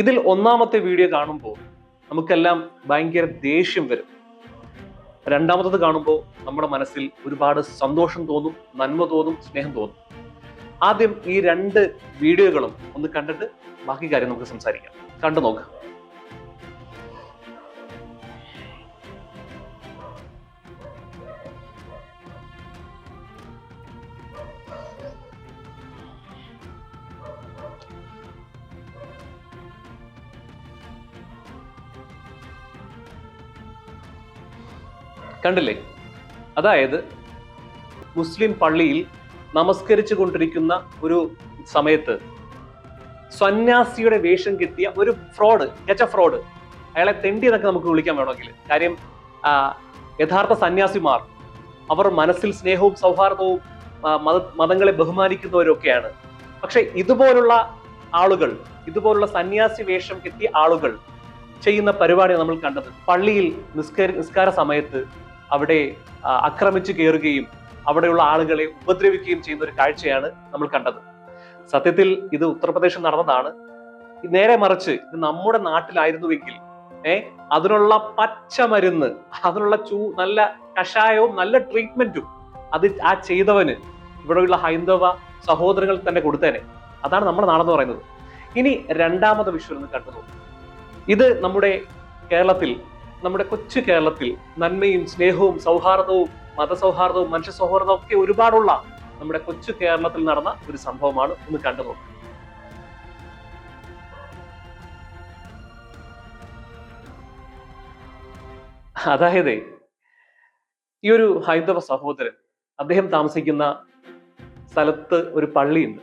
ഇതിൽ ഒന്നാമത്തെ വീഡിയോ കാണുമ്പോൾ നമുക്കെല്ലാം ഭയങ്കര ദേഷ്യം വരും. രണ്ടാമത്തത് കാണുമ്പോൾ നമ്മുടെ മനസ്സിൽ ഒരുപാട് സന്തോഷം തോന്നും നന്മ തോന്നും സ്നേഹം തോന്നും. ആദ്യം ഈ രണ്ട് വീഡിയോകളും ഒന്ന് കണ്ടിട്ട് ബാക്കി കാര്യം നമുക്ക് സംസാരിക്കാം. കണ്ടു നോക്കാം. കണ്ടില്ലേ? അതായത് മുസ്ലിം പള്ളിയിൽ നമസ്കരിച്ചു കൊണ്ടിരിക്കുന്ന ഒരു സമയത്ത് സന്യാസിയുടെ വേഷം കിട്ടിയ ഒരു ഫ്രോഡ് ഗജ ഫ്രോഡ് അയാളെ തെണ്ടി എന്നൊക്കെ നമുക്ക് വിളിക്കാൻ വേണമെങ്കിൽ. കാര്യം യഥാർത്ഥ സന്യാസിമാർ അവർ മനസ്സിൽ സ്നേഹവും സൗഹാർദ്ദവും മത മതങ്ങളെ ബഹുമാനിക്കുന്നവരൊക്കെയാണ്. പക്ഷെ ഇതുപോലുള്ള ആളുകൾ ഇതുപോലുള്ള സന്യാസി വേഷം കിട്ടിയ ആളുകൾ ചെയ്യുന്ന പരിപാടി നമ്മൾ കണ്ടത്. പള്ളിയിൽ നിസ്കാര നിസ്കാര സമയത്ത് അവിടെ ആക്രമിച്ചു കയറുകയും അവിടെയുള്ള ആളുകളെ ഉപദ്രവിക്കുകയും ചെയ്യുന്ന ഒരു കാഴ്ചയാണ് നമ്മൾ കണ്ടത്. സത്യത്തിൽ ഇത് ഉത്തർപ്രദേശിൽ നടന്നതാണ്. നേരെ മറിച്ച് ഇത് നമ്മുടെ നാട്ടിലായിരുന്നുവെങ്കിൽ ഏ അതിനുള്ള പച്ച മരുന്ന് അതിനുള്ള ചൂ നല്ല കഷായവും നല്ല ട്രീറ്റ്മെന്റും അത് ആ ചെയ്തവന് ഇവിടെയുള്ള ഹൈന്ദവ സഹോദരങ്ങൾ തന്നെ കൊടുത്തേനെ. അതാണ് നമ്മുടെ നാടെന്ന് പറയുന്നത്. ഇനി രണ്ടാമത്തെ വിഷു എന്ന് കണ്ടു ഇത് നമ്മുടെ കേരളത്തിൽ നമ്മുടെ കൊച്ചു കേരളത്തിൽ നന്മയും സ്നേഹവും സൗഹാർദ്ദവും മതസൗഹാർദ്ദവും മനുഷ്യ സൗഹാർദ്ദവും ഒക്കെ ഒരുപാടുള്ള നമ്മുടെ കൊച്ചു കേരളത്തിൽ നടന്ന ഒരു സംഭവമാണ് ഒന്ന് കണ്ടു അതായത് ഈ ഒരു ഹൈന്ദവ സഹോദരൻ അദ്ദേഹം താമസിക്കുന്ന സ്ഥലത്ത് ഒരു പള്ളിയുണ്ട്.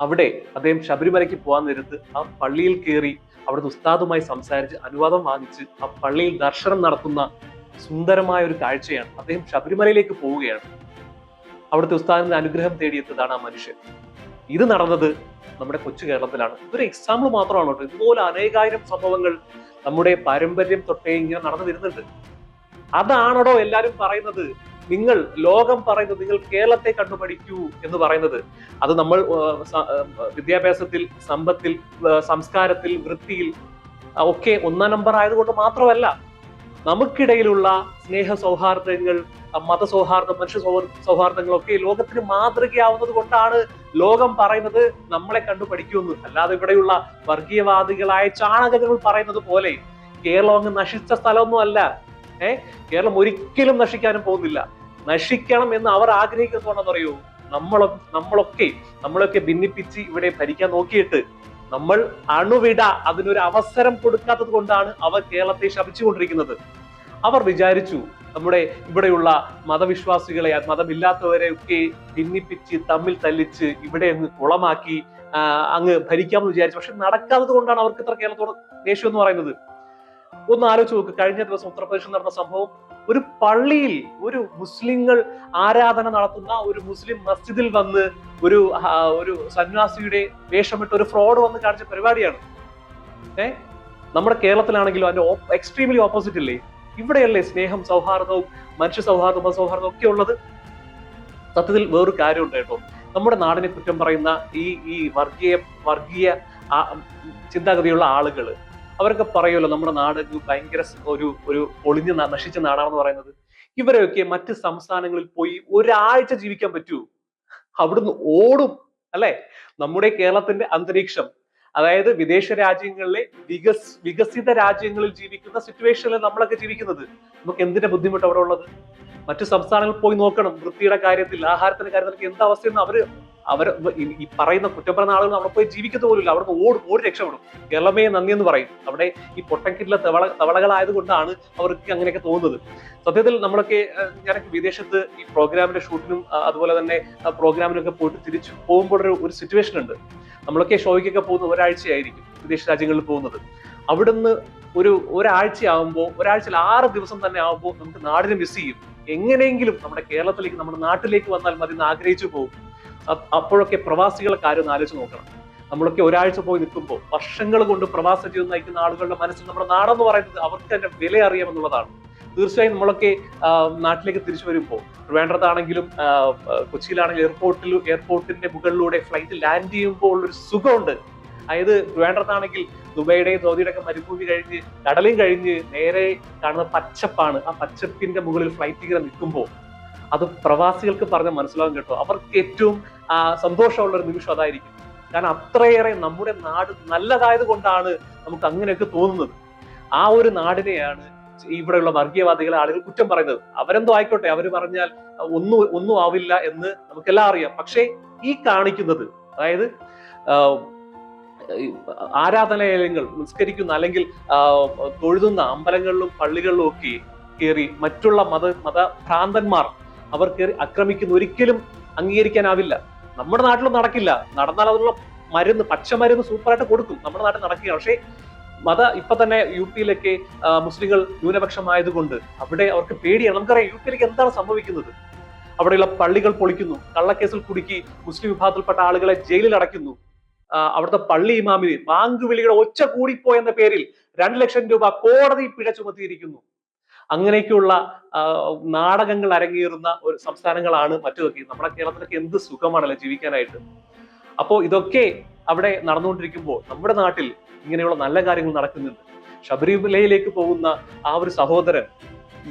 അവിടെ അദ്ദേഹം ശബരിമലയ്ക്ക് പോകാൻ നേരത്ത് ആ പള്ളിയിൽ കയറി അവിടുത്തെ ഉസ്താദുമായി സംസാരിച്ച് അനുവാദം വാങ്ങിച്ച് ആ പള്ളിയിൽ ദർശനം നടത്തുന്ന സുന്ദരമായ ഒരു കാഴ്ചയാണ്. അദ്ദേഹം ശബരിമലയിലേക്ക് പോവുകയാണ്. അവിടുത്തെ ഉസ്താദിന്റെ അനുഗ്രഹം തേടിയെത്തതാണ് ആ മനുഷ്യൻ. ഇത് നടന്നത് നമ്മുടെ കൊച്ചു കേരളത്തിലാണ്. ഇതൊരു എക്സാമ്പിൾ മാത്രമാണ് കേട്ടോ. ഇതുപോലെ അനേകായിരം സംഭവങ്ങൾ നമ്മുടെ പാരമ്പര്യം തൊട്ടേ ഇങ്ങനെ നടന്നു വരുന്നുണ്ട്. അതാണോ എല്ലാവരും പറയുന്നത്? നിങ്ങൾ ലോകം പറയുന്നത് നിങ്ങൾ കേരളത്തെ കണ്ടു പഠിക്കൂ എന്ന് പറയുന്നത് അത് നമ്മൾ വിദ്യാഭ്യാസത്തിൽ സമ്പത്തിൽ സംസ്കാരത്തിൽ വൃത്തിയിൽ ഒക്കെ ഒന്നാം നമ്പർ ആയതുകൊണ്ട് മാത്രമല്ല നമുക്കിടയിലുള്ള സ്നേഹ സൗഹാർദ്ദങ്ങൾ മത സൗഹാർദ്ദം മനുഷ്യ സൗഹാർദ്ദങ്ങളൊക്കെ ലോകത്തിന് മാതൃകയാവുന്നത് കൊണ്ടാണ് ലോകം പറയുന്നത് നമ്മളെ കണ്ടു പഠിക്കുമെന്ന് അല്ലാതെ ഇവിടെയുള്ള വർഗീയവാദികളായ ചാണകങ്ങൾ പറയുന്നത് പോലെ കേരളം അങ്ങ് നശിച്ച സ്ഥലമൊന്നും അല്ല ഏ? കേരളം ഒരിക്കലും നശിക്കാനും പോകുന്നില്ല. നശിക്കണം എന്ന് അവർ ആഗ്രഹിക്കുന്നതുകൊണ്ടെന്ന് അറിയൂ? നമ്മളൊ നമ്മളൊക്കെ നമ്മളൊക്കെ ഭിന്നിപ്പിച്ച് ഇവിടെ ഭരിക്കാൻ നോക്കിയിട്ട് നമ്മൾ അണുവിട അതിനൊരു അവസരം കൊടുക്കാത്തത് കൊണ്ടാണ് അവർ കേരളത്തെ ശപിച്ചുകൊണ്ടിരിക്കുന്നത്. അവർ വിചാരിച്ചു നമ്മുടെ ഇവിടെയുള്ള മതവിശ്വാസികളെ മതമില്ലാത്തവരെ ഒക്കെ ഭിന്നിപ്പിച്ച് തമ്മിൽ തല്ലിച്ച് ഇവിടെ അങ്ങ് കുളമാക്കി അങ്ങ് ഭരിക്കാമെന്ന് വിചാരിച്ചു. പക്ഷെ നടക്കാത്തത് കൊണ്ടാണ് അവർക്ക് ഇത്ര കേരളത്തോട് ദേഷ്യം എന്ന് പറയുന്നത്. ഒന്ന് ആലോചിച്ച് നോക്ക്. കഴിഞ്ഞ ദിവസം ഉത്തർപ്രദേശിൽ നടന്ന സംഭവം ഒരു പള്ളിയിൽ ഒരു മുസ്ലിങ്ങൾ ആരാധന നടത്തുന്ന ഒരു മുസ്ലിം മസ്ജിദിൽ വന്ന് ഒരു ഒരു സന്യാസിയുടെ വേഷമിട്ട് ഒരു ഫ്രോഡ് വന്ന് കാണിച്ച പരിപാടിയാണ്. ഏ? നമ്മുടെ കേരളത്തിലാണെങ്കിലും അതിന്റെ എക്സ്ട്രീംലി ഓപ്പോസിറ്റ് ഇല്ലേ? ഇവിടെയല്ലേ സ്നേഹം സൗഹാർദ്ദവും മനുഷ്യ സൗഹാർദ്ദവും സൗഹാർദ്ദവും ഒക്കെ ഉള്ളത്? സത്യത്തിൽ വേറൊരു കാര്യമുണ്ട് കേട്ടോ. നമ്മുടെ നാടിനെ കുറ്റം പറയുന്ന ഈ ഈ വർഗീയ വർഗീയ ചിന്താഗതിയുള്ള ആളുകൾ അവരൊക്കെ പറയുമല്ലോ നമ്മുടെ നാട് ഒരു ഭയങ്കര ഒരു ഒരു ഒളിഞ്ഞ നശിച്ച നാടാണെന്ന് പറയുന്നത്. ഇവരെയൊക്കെ മറ്റ് സംസ്ഥാനങ്ങളിൽ പോയി ഒരാഴ്ച ജീവിക്കാൻ പറ്റൂ. അവിടുന്ന് ഓടും അല്ലെ? നമ്മുടെ കേരളത്തിന്റെ അന്തരീക്ഷം അതായത് വിദേശ രാജ്യങ്ങളിലെ വികസ് വികസിത രാജ്യങ്ങളിൽ ജീവിക്കുന്ന സിറ്റുവേഷനിൽ നമ്മളൊക്കെ ജീവിക്കുന്നത്. നമുക്ക് എന്തിന്റെ ബുദ്ധിമുട്ട് അവിടെ ഉള്ളത്? മറ്റു സംസ്ഥാനങ്ങളിൽ പോയി നോക്കണം വൃത്തിയുടെ കാര്യത്തിൽ ആഹാരത്തിന്റെ കാര്യത്തിൽ എന്താ അവസ്ഥയെന്ന് അവർ അവർ ഈ- പറയുന്ന കുറ്റം പറയുന്ന ആളുകൾ അവിടെ പോയി ജീവിക്കത്ത് പോലും അവിടെ ഓടി ഓടി രക്ഷപ്പെടും. കേരളമേ നന്ദി എന്ന് പറയും. അവിടെ ഈ പൊട്ടക്കിട്ടുള്ള തവള തവളകളായതുകൊണ്ടാണ് അവർക്ക് അങ്ങനെയൊക്കെ തോന്നുന്നത്. സത്യത്തിൽ നമ്മളൊക്കെ ഞാനൊക്കെ വിദേശത്ത് ഈ പ്രോഗ്രാമിന്റെ ഷൂട്ടിനും അതുപോലെ തന്നെ പ്രോഗ്രാമിനൊക്കെ പോയിട്ട് തിരിച്ചു പോകുമ്പോൾ ഒരു ഒരു സിറ്റുവേഷൻ ഉണ്ട്. നമ്മളൊക്കെ ഷോയ്ക്കൊക്കെ പോകുന്ന ഒരാഴ്ചയായിരിക്കും വിദേശ രാജ്യങ്ങളിൽ പോകുന്നത്. അവിടുന്ന് ഒരു ഒരാഴ്ചയാകുമ്പോൾ ഒരാഴ്ചയിൽ ആറ് ദിവസം തന്നെ ആകുമ്പോൾ നമുക്ക് നാടിനെ മിസ് ചെയ്യും. എങ്ങനെയെങ്കിലും നമ്മുടെ കേരളത്തിലേക്ക് നമ്മുടെ നാട്ടിലേക്ക് വന്നാൽ മതി എന്ന് ആഗ്രഹിച്ചു പോകും. അപ്പോഴൊക്കെ പ്രവാസികളെ കാര്യം ആലോചിച്ച് നോക്കണം. നമ്മളൊക്കെ ഒരാഴ്ച പോയി നിൽക്കുമ്പോൾ വർഷങ്ങൾ കൊണ്ട് പ്രവാസ ജീവിതം നയിക്കുന്ന ആളുകളുടെ മനസ്സിൽ നമ്മുടെ നാടെന്ന് പറയുന്നത് അവർക്ക് തന്നെ വില അറിയാമെന്നുള്ളതാണ് തീർച്ചയായും നമ്മളൊക്കെ നാട്ടിലേക്ക് തിരിച്ചു വരുമ്പോൾ ആ, കൊച്ചിയിലാണെങ്കിലും എയർപോർട്ടിൽ എയർപോർട്ടിന്റെ മുകളിലൂടെ ഫ്ലൈറ്റ് ലാൻഡ് ചെയ്യുമ്പോൾ ഉള്ളൊരു സുഖമുണ്ട്. അതായത് ട്രിവാൻഡ്രത്താണെങ്കിൽ ദുബൈയുടെയും സൗദിയുടെ ഒക്കെ മരുഭൂമി കഴിഞ്ഞ് കടലും കഴിഞ്ഞ് നേരെ കാണുന്ന പച്ചപ്പാണ്. ആ പച്ചപ്പിന്റെ മുകളിൽ ഫ്ലൈറ്റ് ഇങ്ങനെ നിൽക്കുമ്പോൾ അത് പ്രവാസികൾക്ക് പറഞ്ഞ മനസ്സിലാവും കേട്ടോ. അവർക്ക് ഏറ്റവും സന്തോഷമുള്ള ഒരു നിമിഷം അതായിരിക്കും. കാരണം അത്രയേറെ നമ്മുടെ നാട് നല്ലതായത് കൊണ്ടാണ് നമുക്ക് അങ്ങനെയൊക്കെ തോന്നുന്നത്. ആ ഒരു നാടിനെയാണ് ഇവിടെയുള്ള വർഗീയവാദികളെ ആളുകൾ കുറ്റം പറയുന്നത്. അവരെന്തോ ആയിക്കോട്ടെ അവർ പറഞ്ഞാൽ ഒന്നും ഒന്നും ആവില്ല എന്ന് നമുക്കെല്ലാം അറിയാം. പക്ഷേ ഈ കാണിക്കുന്നത് അതായത് ആരാധനാലയങ്ങൾ നിസ്കരിക്കുന്ന അല്ലെങ്കിൽ തൊഴുതുന്ന അമ്പലങ്ങളിലും പള്ളികളിലും ഒക്കെ കയറി മറ്റുള്ള മത മതഭ്രാന്തന്മാർ അവർ കയറി ആക്രമിക്കുന്ന ഒരിക്കലും അംഗീകരിക്കാനാവില്ല. നമ്മുടെ നാട്ടിലും നടക്കില്ല. നടന്നാൽ അതിനുള്ള മരുന്ന് പച്ചമരുന്ന് സൂപ്പറായിട്ട് കൊടുക്കും. നമ്മുടെ നാട്ടിൽ നടക്കുകയാണ്. പക്ഷേ മത ഇപ്പൊ തന്നെ യു പിയിലൊക്കെ മുസ്ലിങ്ങൾ ന്യൂനപക്ഷമായതുകൊണ്ട് അവിടെ അവർക്ക് പേടിയാണ്. നമുക്കറിയാം യു പിയിലേക്ക് എന്താണ് സംഭവിക്കുന്നത്? അവിടെയുള്ള പള്ളികൾ പൊളിക്കുന്നു. കള്ളക്കേസിൽ കുടുക്കി മുസ്ലിം വിഭാഗത്തിൽപ്പെട്ട ആളുകളെ ജയിലിൽ അടയ്ക്കുന്നു അവിടുത്തെ പള്ളി ഇമാമിന് ബാങ്ക് വിളിയുടെ ഒച്ച കൂടിപ്പോയെന്ന പേരിൽ രണ്ട് ലക്ഷം രൂപ കോടതി പിഴ ചുമത്തിയിരിക്കുന്നു. അങ്ങനെയൊക്കെയുള്ള നാടകങ്ങൾ അരങ്ങേറുന്ന ഒരു സംസ്ഥാനങ്ങളാണ് മറ്റൊക്കെ നമ്മുടെ കേരളത്തിലൊക്കെ എന്ത് സുഖമാണല്ലോ ജീവിക്കാനായിട്ട്. അപ്പോൾ ഇതൊക്കെ അവിടെ നടന്നുകൊണ്ടിരിക്കുമ്പോൾ നമ്മുടെ നാട്ടിൽ ഇങ്ങനെയുള്ള നല്ല കാര്യങ്ങൾ നടക്കുന്നുണ്ട്. ശബരിമലയിലേക്ക് പോകുന്ന ആ ഒരു സഹോദരൻ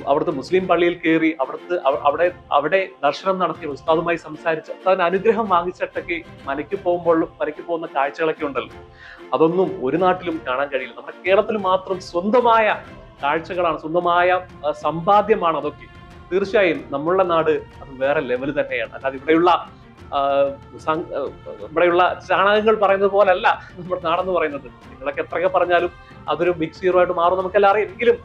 അവിടുത്തെ മുസ്ലിം പള്ളിയിൽ കയറി അവിടുത്തെ അവിടെ അവിടെ ദർശനം നടത്തി ഉസ്താദുമായി സംസാരിച്ച് താൻ അനുഗ്രഹം വാങ്ങിച്ചിട്ടൊക്കെ മലയ്ക്ക് പോകുമ്പോൾ മലയ്ക്ക് പോകുന്ന കാഴ്ചകളൊക്കെ ഉണ്ടല്ലോ. അതൊന്നും ഒരു നാട്ടിലും കാണാൻ കഴിയില്ല. നമ്മുടെ കേരളത്തിൽ മാത്രം സ്വന്തമായ കാഴ്ചകളാണ് സ്വന്തമായ സമ്പാദ്യമാണ് അതൊക്കെ. തീർച്ചയായും നമ്മളുടെ നാട് അത് വേറെ ലെവൽ തന്നെയാണ്. അല്ലാതെ ഇവിടെയുള്ള ഇവിടെയുള്ള ചാണകങ്ങൾ പറയുന്നത് പോലല്ല നമ്മുടെ നാടെന്ന് പറയുന്നത്. നിങ്ങളൊക്കെ എത്രയൊക്കെ പറഞ്ഞാലും അതൊരു ബിഗ് സീറോ ആയിട്ട് മാറും നമുക്കെല്ലാം അറിയാം. എങ്കിലും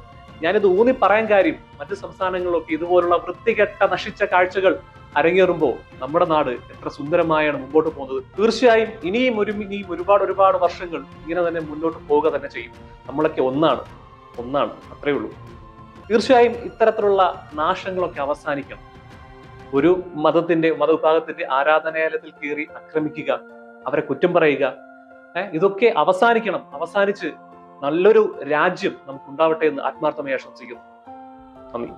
ഞാനിത് ഊന്നി പറയാൻ കാര്യം മറ്റ് സംസ്ഥാനങ്ങളിലൊക്കെ ഇതുപോലുള്ള വൃത്തികെട്ട നശിച്ച കാഴ്ചകൾ അരങ്ങേറുമ്പോൾ നമ്മുടെ നാട് എത്ര സുന്ദരമായാണ് മുമ്പോട്ട് പോകുന്നത്. തീർച്ചയായും ഇനിയും ഒരു ഇനിയും ഒരുപാട് ഒരുപാട് വർഷങ്ങൾ ഇങ്ങനെ തന്നെ മുന്നോട്ട് പോവുക തന്നെ ചെയ്യും. നമ്മളൊക്കെ ഒന്നാണ് ഒന്നാണ് അത്രേ ഉള്ളൂ. തീർച്ചയായും ഇത്തരത്തിലുള്ള നാശങ്ങളൊക്കെ അവസാനിക്കണം. ഒരു മതത്തിന്റെ മതവിഭാഗത്തിന്റെ ആരാധനാലയത്തിൽ കയറി ആക്രമിക്കുക അവരെ കുറ്റം പറയുക ഇതൊക്കെ അവസാനിക്കണം. അവസാനിച്ച് നല്ലൊരു രാജ്യം നമുക്ക് ഉണ്ടാവട്ടെ എന്ന് ആത്മാർത്ഥമായി ആശംസിക്കുന്നു. നന്ദി.